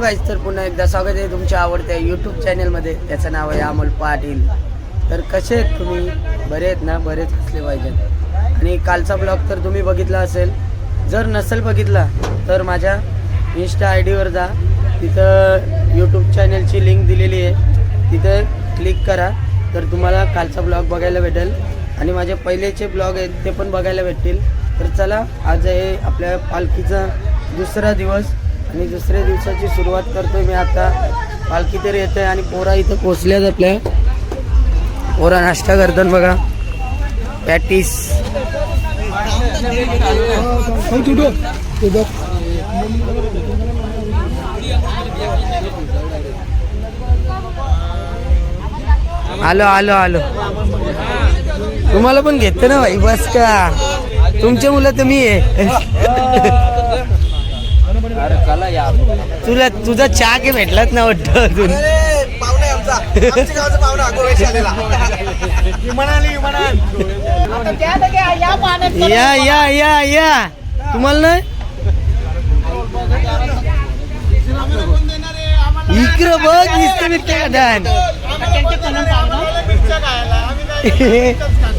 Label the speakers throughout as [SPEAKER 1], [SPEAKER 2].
[SPEAKER 1] Guys तर पुन्हा एकदा स्वागत आहे तुमच्या आवडत्या यूट्यूब चॅनलमध्ये त्याचं नाव आहे अमोल पाटील. तर कसे आहेत तुम्ही? बरे आहेत ना? बरेच असले पाहिजेत. आणि कालचा ब्लॉग तर तुम्ही बघितला असेल. जर नसेल बघितला तर माझ्या इन्स्टा आय डीवर जा. तिथं यूट्यूब चॅनलची लिंक दिलेली आहे. तिथं क्लिक करा. तर तुम्हाला कालचा ब्लॉग बघायला भेटेल. आणि माझे पहिलेचे ब्लॉग आहेत ते पण बघायला भेटतील. तर चला आज आहे आपल्या पालखीचा दुसरा दिवस. आणि दुसऱ्या दिवसाची सुरुवात करतोय मी आता. पालखी तर येत आहे आणि पोरा इथं पोचल्यात आपल्या. पोरा नाश्ता करतात बघा. पॅटीस. आलो आलो आलो. तुम्हाला पण घेत ना भाई? बस का. तुमच्या मुलं तर मी आहे. तुला तुझा चहा के भेटलाच ना वाटतं अजून? या या या या तुम्हाला नाही? इकडं बघ दिसते बिसते का धान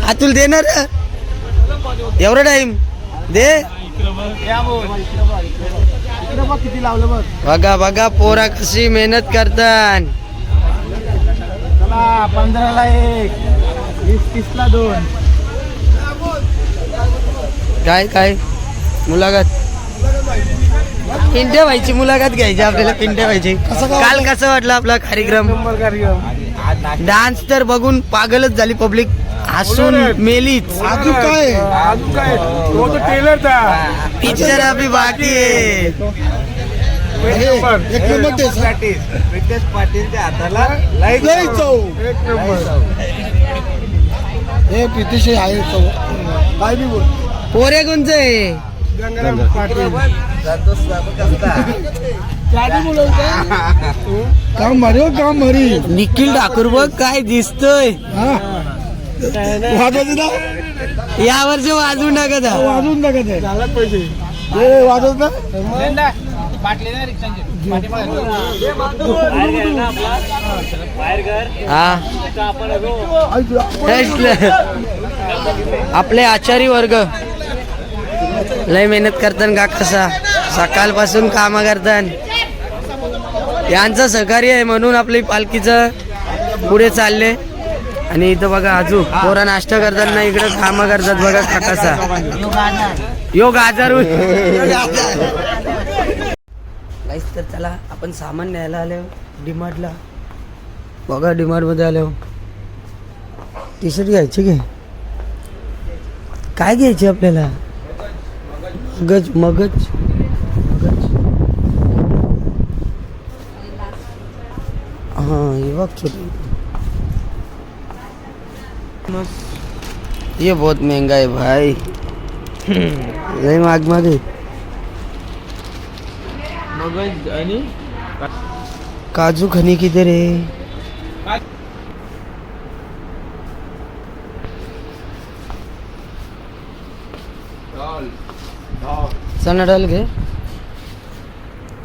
[SPEAKER 1] अतुल देणार? एवढा टाइम दे.
[SPEAKER 2] किती लावलं बघ.
[SPEAKER 1] बघा बघा पोरा कशी मेहनत करतात
[SPEAKER 2] चला पंधराला एक वीस तीसला दोन.
[SPEAKER 1] काय काय? मुलाखत. पिंट्या व्हायची मुलाखत घ्यायची आपल्याला पिंट्या व्हायची. काल कसं वाटलं आपला कार्यक्रम? डान्स तर बघून पागलच झाली पब्लिक. हसून मेलीच.
[SPEAKER 2] अजून काय? अजून काय? तो टेलरचा
[SPEAKER 1] पिक्चर अभी बाकी आहे.
[SPEAKER 2] एक नंबर
[SPEAKER 3] रितेश पाटीलच्या हाताला लाइट
[SPEAKER 2] लय चव एक नंबर. हे प्रितिश आहे चव काय बी बोल
[SPEAKER 1] पोरे कोणचं आहे
[SPEAKER 2] गंगाराम पाटील.
[SPEAKER 3] संतोष कसा
[SPEAKER 2] काम भारी हो काम भारी.
[SPEAKER 1] निखिल ठाकूर बघ काय दिसतोय.
[SPEAKER 2] हा. ना?
[SPEAKER 1] या वर्षी वाजवून टाकत हा.
[SPEAKER 2] वाजवून टाकत आहे. पैसे हे वाजवत ना
[SPEAKER 1] हा. आपले आचारी वर्ग. लय मेहनत करतात का कसा? सकाळपासून काम करतात यांचं सहकार्य आहे म्हणून आपली पालखीचं पुढे चालले. आणि इथं बघा आजू पोरा नाश्ता करतात ना इकडे कामं करतात बघा काकासा योग आजार काहीच तर त्याला आपण सामान न्यायला आलो. डीमार्टला. बघा डिमार्टमध्ये आलो. टी शर्ट घ्यायची घे काय घ्यायचे आपल्याला? मगज मगज. मगज. हां ये बघ छोटी. ये बहुत महंगा है भाई। लय माग माग आहे काजू खनी किधर है? चना डाल घे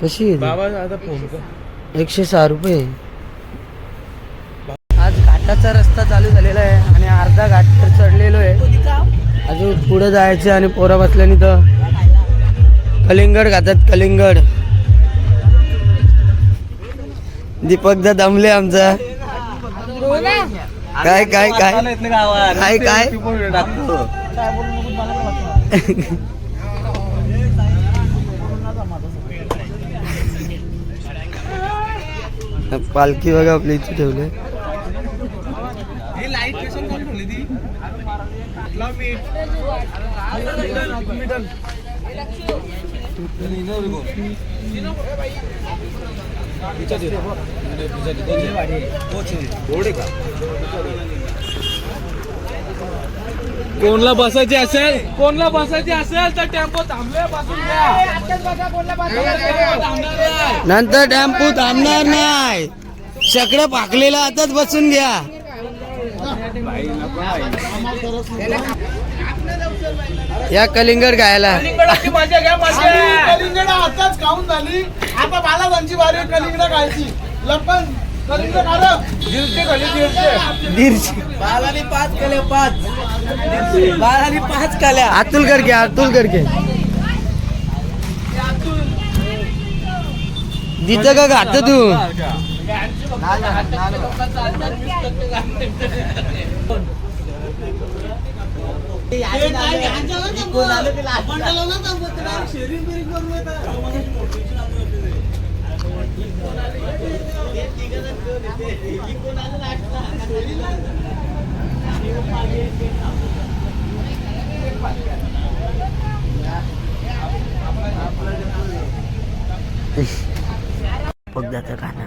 [SPEAKER 1] कशी एकशे सहा रुपये। आज घाटाचा रस्ता चालू झालेला आहे. आणि अर्धा घाट तर चढलेलो आहे. अजून पुढे जायचं आणि पोरं बसल्याने तर कलिंगड खातात कलिंगड. दीपकदा दमले आमचा. काय काय काय? काय काय? पालखी बघा आपली इथे ठेवले.
[SPEAKER 2] कोणला बसायचे असेल? कोणला बसायचे असेल तर टेम्पो थांबले बसून घ्या.
[SPEAKER 1] नंतर टेम्पो थांबणार नाही. शकडं पाकलेला आताच बसून घ्या. या कलिंगड खायला
[SPEAKER 2] कलिंगडाची मजा घ्या मजा
[SPEAKER 4] कलिंगड आताच खाऊन झाली. आता बालाजांची बारी आहे कलिंगड खायची. लपन कलिंगड खाली
[SPEAKER 3] बालानी पाच केले पाच. बालानी पाच काल्या.
[SPEAKER 1] अतुल करके अतुल करके जिथं का खात तू? बघ जातं खाणं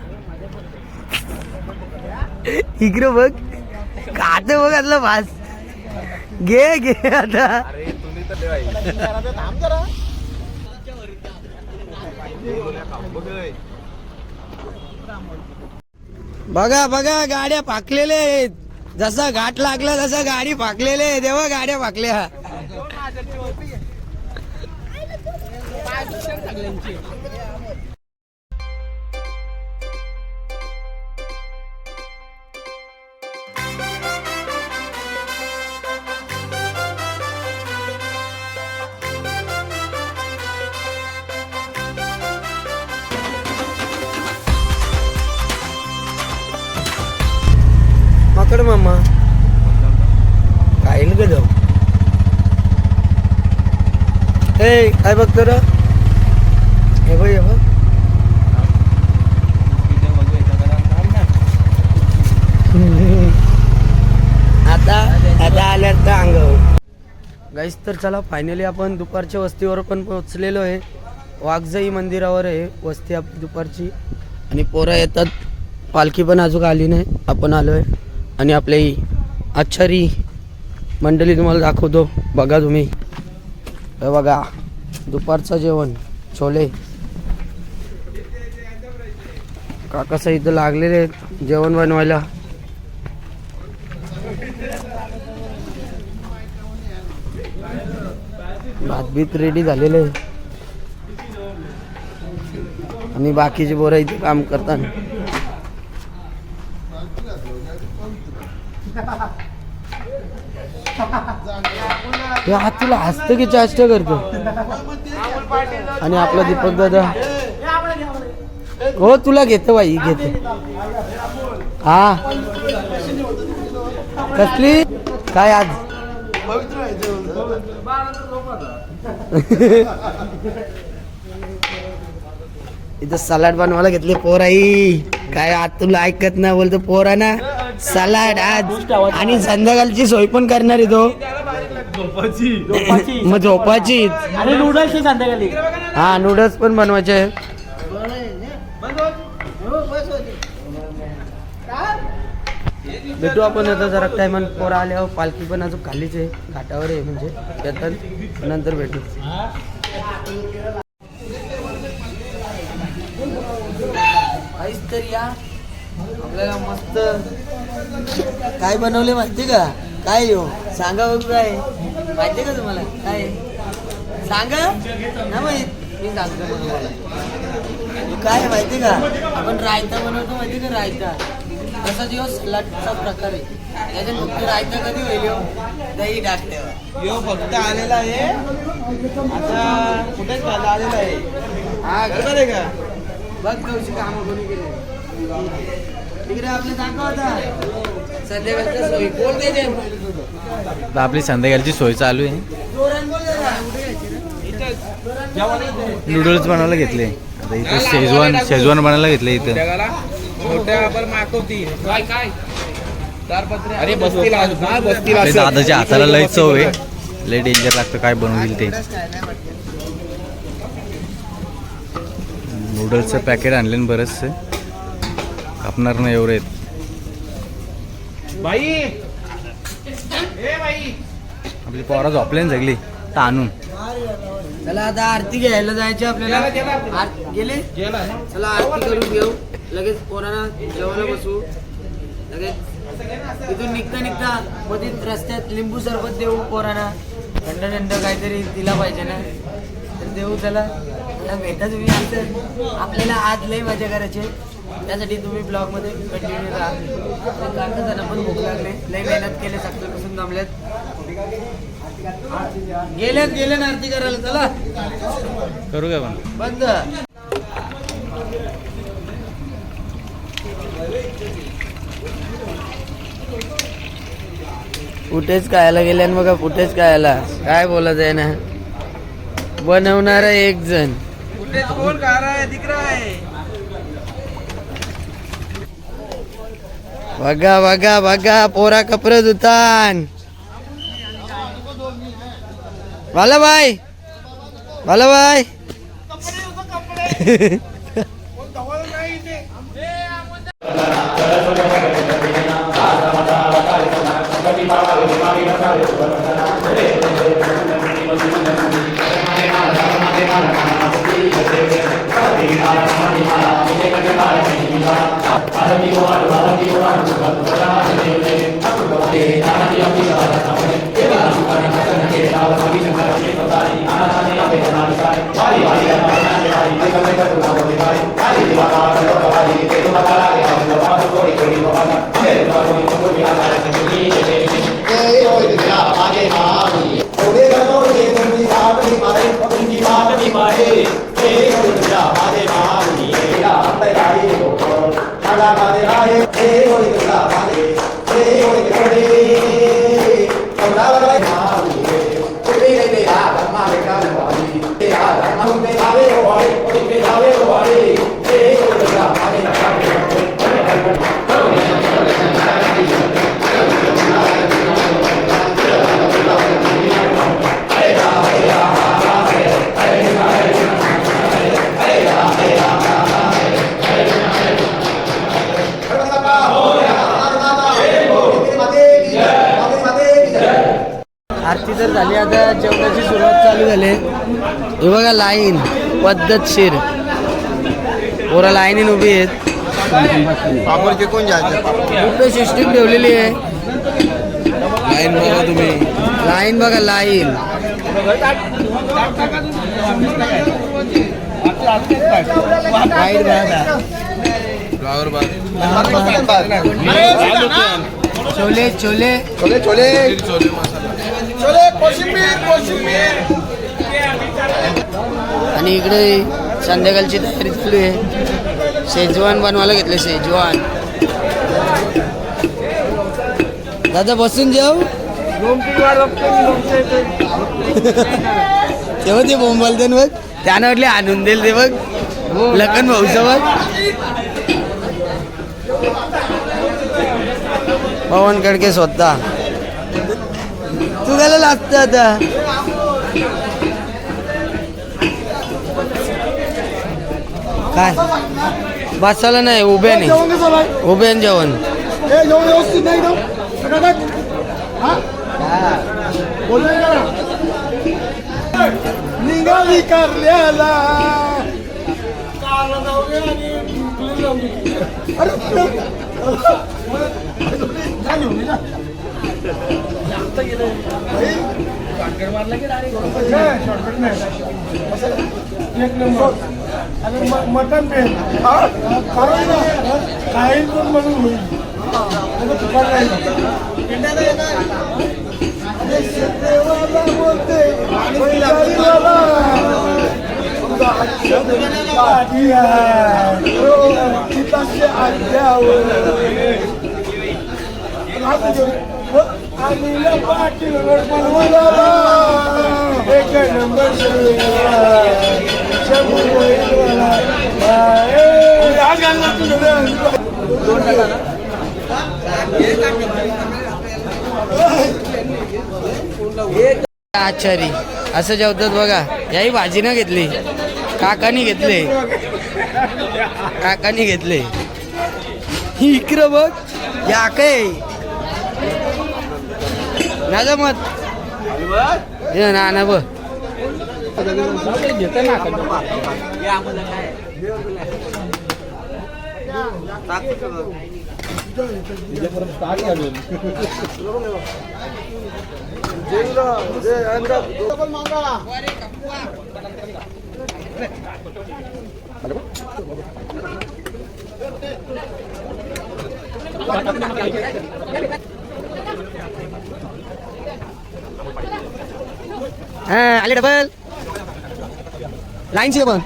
[SPEAKER 1] इकडं बघ. खात बघ आतला भास घे घे आता. बघा बघा गाड्या फाकलेल्या आहेत. जसा घाट लागला तसा गाडी फाकलेले आहे. तेव्हा गाड्या फाकल्या पकड मामा. काय ग जाऊ. हे काय बघतो र? हे बघ हे बघ. आता आता आल्यात तर अंगावर गाईस तर चला फायनली आपण दुपारच्या वस्तीवर पण पोहोचलेलो आहे. वाघजाई मंदिरावर आहे वस्ती आप दुपारची. आणि पोरं येतात. पालखी पण अजून आली नाही. आपण आलो आहे आणि आपली आचारी मंडळी तुम्हाला दाखवतो. बघा तुम्ही. बघा दुपारचं जेवण छोले. काकासा इथं लागलेले आहेत जेवण बनवायला. भात बीत रेडी झालेले. आहे आणि बाकीचे पोरं इथे काम करताना. हे हात तुला हसतं की चाष्ट करतो. आणि आपला दीपक दादा. हो तुला घेतो बाई घेते. हा. कसली? काय आज? इथं सलाड बनवायला घेतले पोराई. काय आज तुला ऐकत ना बोलतो पोरा ना सलाड आज. आणि संध्याकाळची सोय पण करणार आहे तो. मग झोपाची
[SPEAKER 4] आणि नूडल्स संध्याकाळी.
[SPEAKER 1] हा नूडल्स पण बनवायचे भेटू आपण आता जरा टायमान पोरा आल्यावर पालखी पण अजून खालीच आहे. घाटावर आहे म्हणजे. येतात नंतर भेटू. काहीच तर या. आपल्याला मस्त काय बनवले माहिती का? काय येऊ सांगा बघू काय माहिती का तुम्हाला? काय? सांगा. ना माहीत. मी सांगतो तुम्हाला. हे काय माहिती का? आपण रायता बनवतो माहिती का रायता? तसा जेव्हा सलाडचा प्रकार आहे. त्याच्यात फक्त रायता कधी होईल ह्यो? दही टाकल्यावर.
[SPEAKER 3] यो फक्त आलेला आहे. आता कुठेच आलेला आहे.
[SPEAKER 1] हा
[SPEAKER 3] आहे का?
[SPEAKER 1] बघ कौशी कामं कोणी केले आता.
[SPEAKER 2] आपली संध्याकाळची सोय चालू आहे? नूडल्स बनवायला घेतले. आता इथे शेजवान शेजवान बनायला घेतले इथं.
[SPEAKER 3] अरे बसतील बसतील
[SPEAKER 2] आपल्या दादाच्या हाताला लय चव आहे. लय डेंजर लागतं काय बनवतील ते नूडल्सचं पॅकेट आणले ना बरंचसे. कापणार नाही एवढे.
[SPEAKER 3] बाई! ए बाई!
[SPEAKER 2] आपली पोरा झोपले ना सगळी तर आणून
[SPEAKER 1] चला आता आरती घ्यायला जायचे आपल्याला. आर- गेले? चला आरती करून घेऊ. लगेच पोरांना जेवायला बसू लगेच. इथून निघता निघता मध्ये रस्त्यात लिंबू सरबत देऊ पोरांना. थंड थंड काहीतरी दिला पाहिजे ना. तर देऊ त्याला. त्याला भेटा तुम्ही आपल्याला आज लई मजा करायची. आहे. त्यासाठी तुम्ही ब्लॉगमध्ये कंटिन्यू राहा. त्यांना पण भूक लागले. लई मेहनत केले सकाळपासून जमल्यात गेल्यात गेले ना आरती करायला. चला.
[SPEAKER 2] करू का पण.
[SPEAKER 1] बंद. कुठेच खायला आणि बघा कुठेच खायला. काय बोलत आहे ना? बनवणारा एक जण.
[SPEAKER 3] कुठे कोण खा रहा है दिख रहा है.
[SPEAKER 1] बघा बघा बघा पोरा कपडे दुकान वाला बाय वाला बाय आरती लाईन पद्धतशीर. पोरा लाईनीन उभी आहेत.
[SPEAKER 4] पापड फेकून जायचं?
[SPEAKER 1] सिस्टीम ठेवलेली आहे?
[SPEAKER 2] लाईन बघा तुम्ही.
[SPEAKER 1] लाईन बघा लाईन. छोले छोले.
[SPEAKER 4] छोले छोले.
[SPEAKER 2] छोले
[SPEAKER 4] कोशिंबीर कोशिंबीर.
[SPEAKER 1] आणि इकडे संध्याकाळची तयारी चालू आहे. शेजवान बनवायला घेतले शेजवान. दादा बसून जाऊ तेव्हा ते बोंबालते बघ. त्यानं वाटले आणून देईल ते बघ. लखन भाऊचं बघ. पवन कडके स्वतः. तू गेला लागतं आता? काय? बसायला नाही
[SPEAKER 4] जेवण
[SPEAKER 1] जेवण.
[SPEAKER 4] जेवण व्यवस्थित नाही बोलतोय का? निघाली कारल्याला. अरे. नाही, shortcut नाही. असं एक नंबर. आणि म- मटण पे. हा? कारण काही पण म्हणून होईल. बोलते, आहे. हो, आज्ञावर. अनिल पाटील एक नंबर
[SPEAKER 1] आचारी असं जेवतात बघा. याही भाजी ना घेतली. काकानी घेतले. काकानी घेतले. इकडं बघ. या काय ना मत ये ना ना बघ
[SPEAKER 3] डबल मागा
[SPEAKER 1] हा आले डबल लाईनशी पण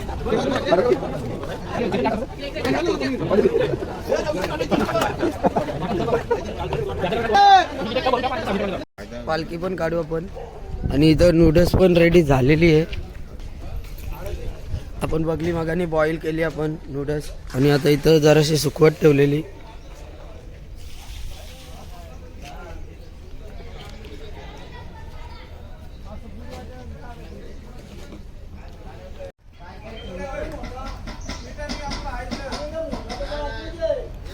[SPEAKER 1] पालखी पण काढू आपण. आणि इथं नूडल्स पण रेडी झालेली आहे. आपण बघली मागाने बॉईल केली आपण नूडल्स आणि आता इथं जराशी सुकवत ठेवलेली.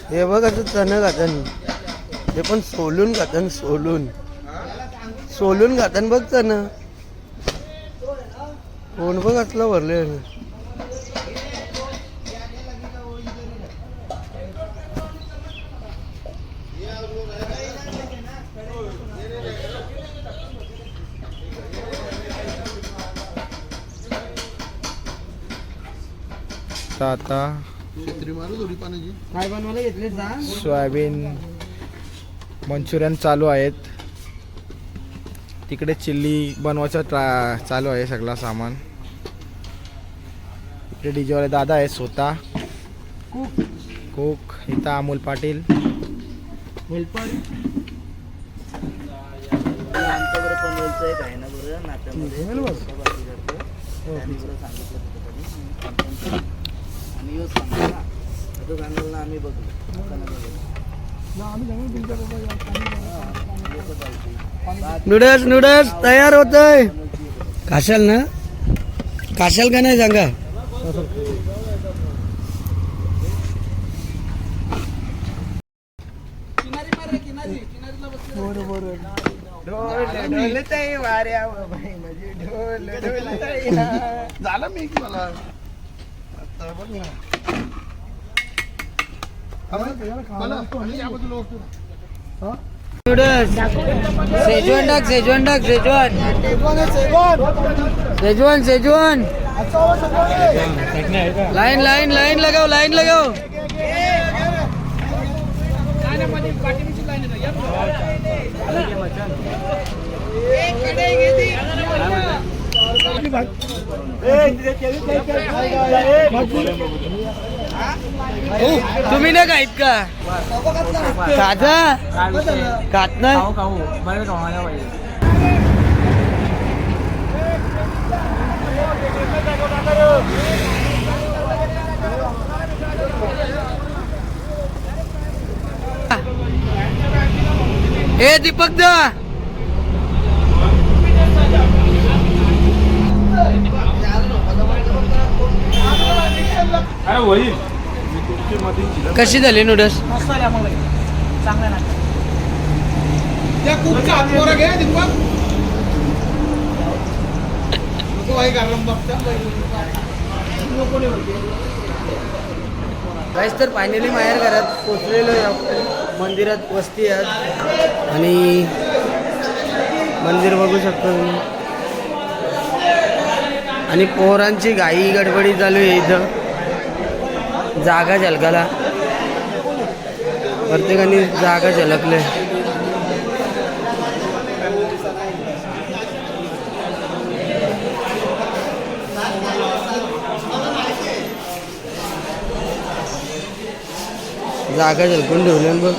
[SPEAKER 1] हे बघ असं चणं घातन. हे पण सोलून घातन सोलून. सोलून घातन बघ चणं कोण बघ असलं भरले
[SPEAKER 4] आता सोयाबीन मंचुरियन चालू आहेत. तिकडे चिल्ली बनवायचं ट्रा चालू आहे सगळा सामान. इकडे डीजेवाले दादा आहे स्वतः. कोक. इथं Amol Patil.
[SPEAKER 1] Helper noodles noodles तयार होतय. काशाल ना? काशाल का नाही सांगा?
[SPEAKER 3] झालं मी मला? आता बघ ना. मला याबद्दल वस्तू
[SPEAKER 1] नूडल्स सेजवान टाक सेजवान टाक सेजवान
[SPEAKER 3] सेजवान आहे, सेजवान.
[SPEAKER 1] सेजवान सेजवान
[SPEAKER 3] अच्छा, हो, सेजवान आहे.
[SPEAKER 1] तुम्ही नाही खाईत का खाजा खात नाही ए दीपक दा. कशी झाली नूडल्स
[SPEAKER 3] बघता.
[SPEAKER 1] काहीच तर फायनली माहेर घरात पोचलेलो आहे. मंदिरात वस्ती आहेत. आणि मंदिर बघू शकतो तुम्ही आणि पोरांची घाई गडबडी चालू आहे इथं. जागा झलकाला. प्रत्येकाने जागा झलकले. जागा झलकून ठेवले बघ.